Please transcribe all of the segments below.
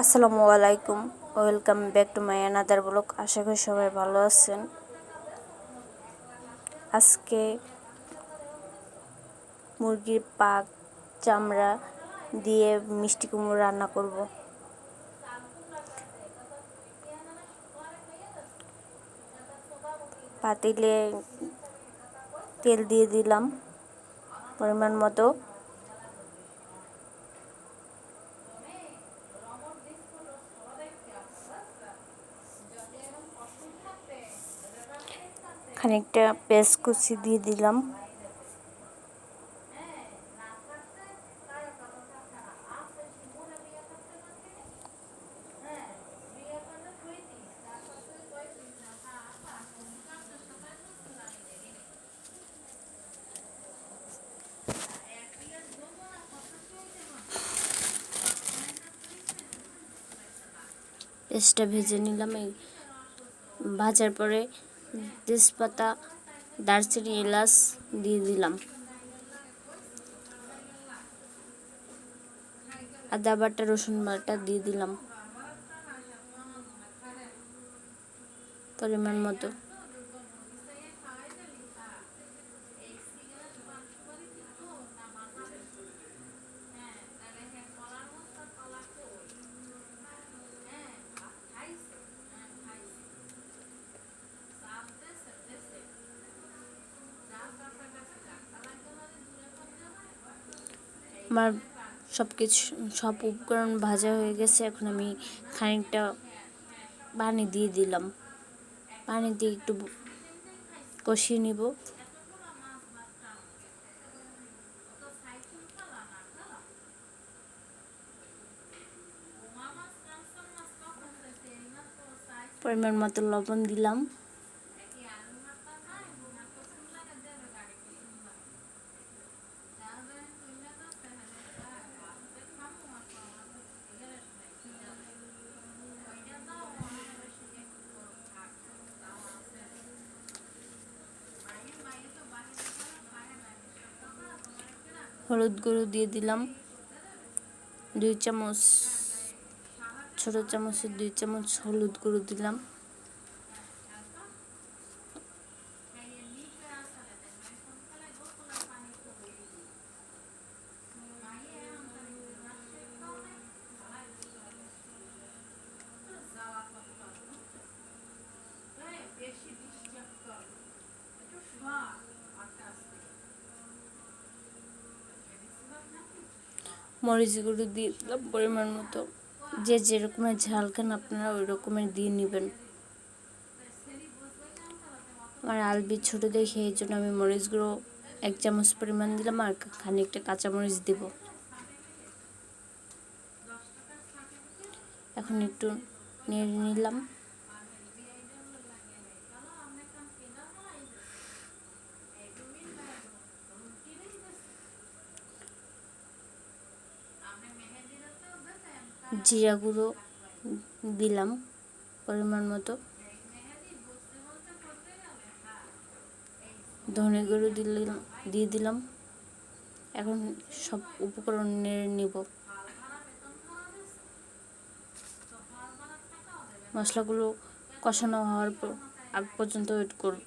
আসসালামু আলাইকুম। Welcome back to my another blog আশা করি সবাই ভালো আছেন। আজকে মুরগির পাক, চামড়া দিয়ে মিষ্টি কুমড়ো রান্না করব। পাতিলে তেল দিয়ে দিলাম পরিমাণ মতো। খানিকটা পেঁয়াজ কুচি দিয়ে দিলাম। পেঁয়াজটা ভেজে নিলাম। এই ভাজার পরে তেজপাতা দারচিনি এলাচ দিয়ে দিলাম। আদা বাটা রসুন বাটা দিয়ে দিলাম। পরিমাণ মতো। আমার সব কিছু সব উপকরণ ভাজা হয়ে গেছে, এখন আমি খানিকটা পানি দিয়ে দিলাম। পানি দিয়ে একটু কষিয়ে নিব। পরিমাণ মতো লবণ দিলাম। হলুদ গুঁড়ো দিয়ে দিলাম। দুই চামচ ছোট চামচের দুই চামচ হলুদ গুঁড়ো দিলাম। মরিচ গুঁড়ো দিয়ে দিলাম পরিমাণ মতো যে যেরকমের ঝাল খান আপনারা ওই রকমের দিয়ে নেবেন। আমার আলবি ছোটো দেখে এই জন্য আমি মরিচ গুঁড়ো এক চামচ পরিমাণ দিলাম আর খানিকটা কাঁচামরিচ দেব। এখন একটু নেড়ে নিলাম। জিরা গুঁড়ো দিলাম পরিমাণ মতো। ধনে গুঁড়ো দিলাম, দিয়ে দিলাম। এখন সব উপকরণ নেড়ে নিব। মশলাগুলো কষানো হওয়ার পর, আগ পর্যন্ত ওয়েট করব।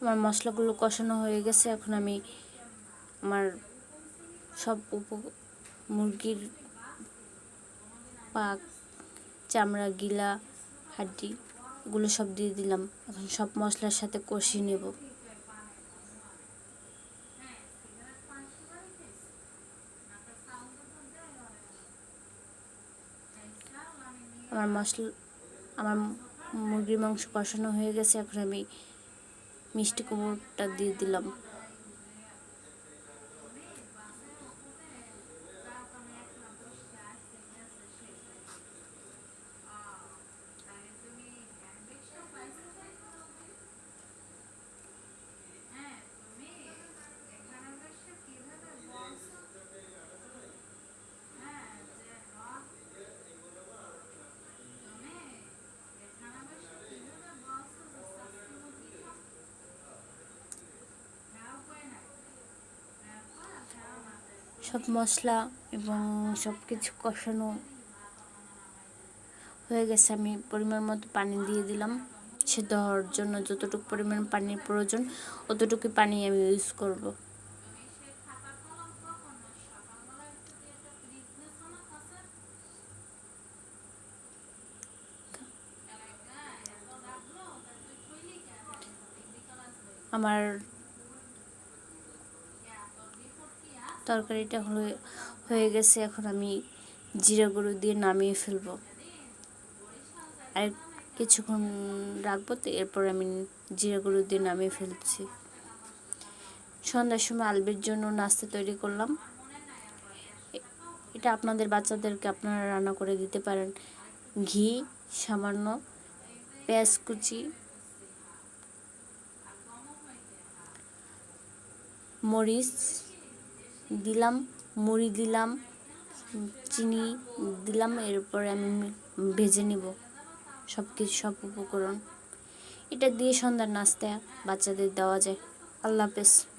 আমার মশলাগুলো কষানো হয়ে গেছে। এখন আমি আমার সব উপ, মুরগির পাক, চামড়া, গিলা, হাড্ডি এগুলো সব দিয়ে দিলাম। এখন সব মশলার সাথে কষিয়ে নেব। আমার মশলা, আমার মুরগির মাংস কষানো হয়ে গেছে। এখন আমি মিষ্টি কুমড়োটা দিয়ে দিলাম। সব মশলা এবং সব কিছু কষানো হয়ে গেছে। আমি পরিমাণ মতো পানি দিয়ে দিলাম। সেদ্ধ হওয়ার জন্য যতটুকু পরিমাণ পানির প্রয়োজন অতটুকু পানি আমি ইউজ করব। আমার তরকারিটা হয়ে হয়ে গেছে, এখন আমি জিরা গুঁড়ো দিয়ে নামিয়ে ফেলব। আর কিছুক্ষণ রাখব তো, এরপর আমি জিরা গুঁড়ো দিয়ে নামিয়ে ফেলছি। সন্ধ্যার সময় আলবির জন্য নাস্তা তৈরি করলাম। এটা আপনাদের বাচ্চাদেরকে আপনারা রান্না করে দিতে পারেন। ঘি, সামান্য পেঁয়াজ কুচি, মরিচ দিলাম, মুড়ি দিলাম, চিনি দিলাম, এরপরে আমি ভেজে নিব সব কিছু সব উপকরণ। এটা দিয়ে সন্ধ্যার নাস্তা বাচ্চাদের দেওয়া যায়। আল্লাহ হাফেজ।